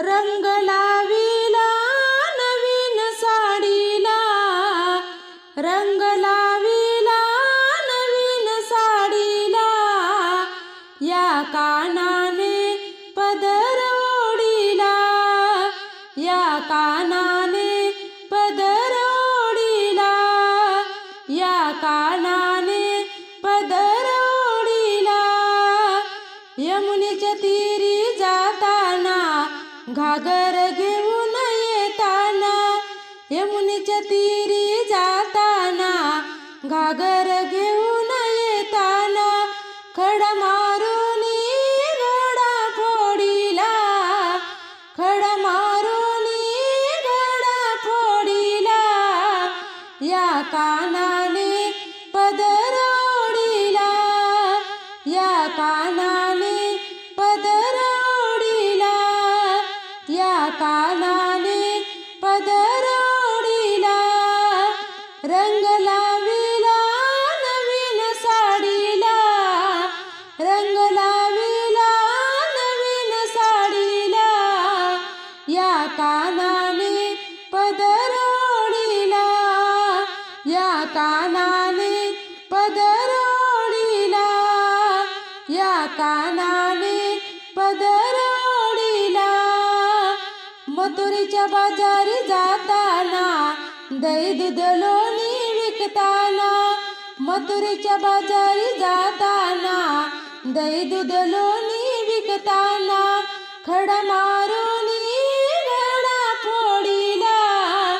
रंग लाविला नवीन साडीला. रंग लाविला नवीन साडीला. या कानाने पदर ओढीला. या काना घागर घेऊन येताना यमुनीच्या तीरी जाताना घागर घेऊन येताना खड मारून घडा फोडीला खड मारून घडा फोडीला या कानाने पदर रंग लाविला नवीन साडीला. रंग लाविला नवीन साडीला. या कानाने पदर ओढीला या कानाने पदर ओढीला या कानाने पदर ओढीला मथुरीच्या बाजारी जाताना दही दूध लोणी विकताना मथुरीच्या बाजारी जाताना. दही दूध लोणी विकताना खडा मारून घडा फोडीला.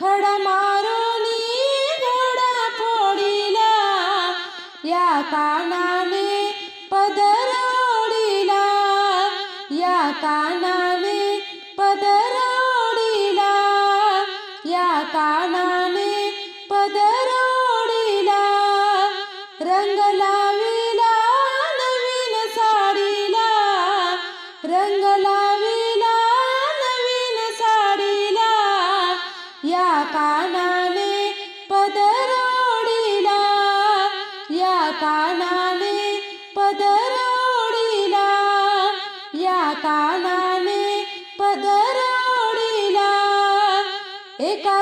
खडा मारून घडा फोडीला. या कानाने पदर ओढीला या कानाने पदर कानाने पदर ओढीला रंग लाविला नवीन साडीला रंग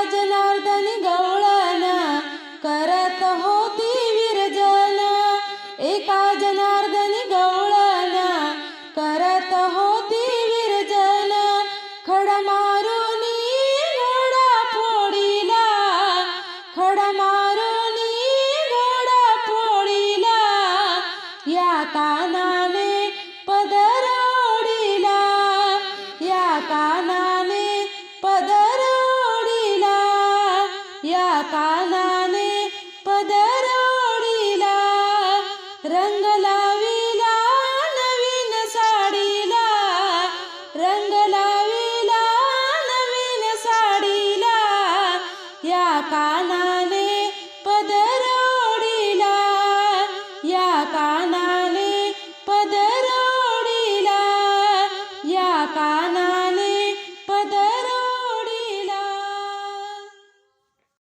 जनार्दनी गवळाना करत होती विरजना. एका जनार्दनी गवळाना करत होती विरजना. खडा मारून घोडा फोडीला खडा मारून घोडा फोडीला. या काना कानाने पदरवडीला रंग लाविला नवीन साडीला. रंग लाविला नवीन साडीला. या कानाने पदरवडीला या कानाने पदरोडीला या कान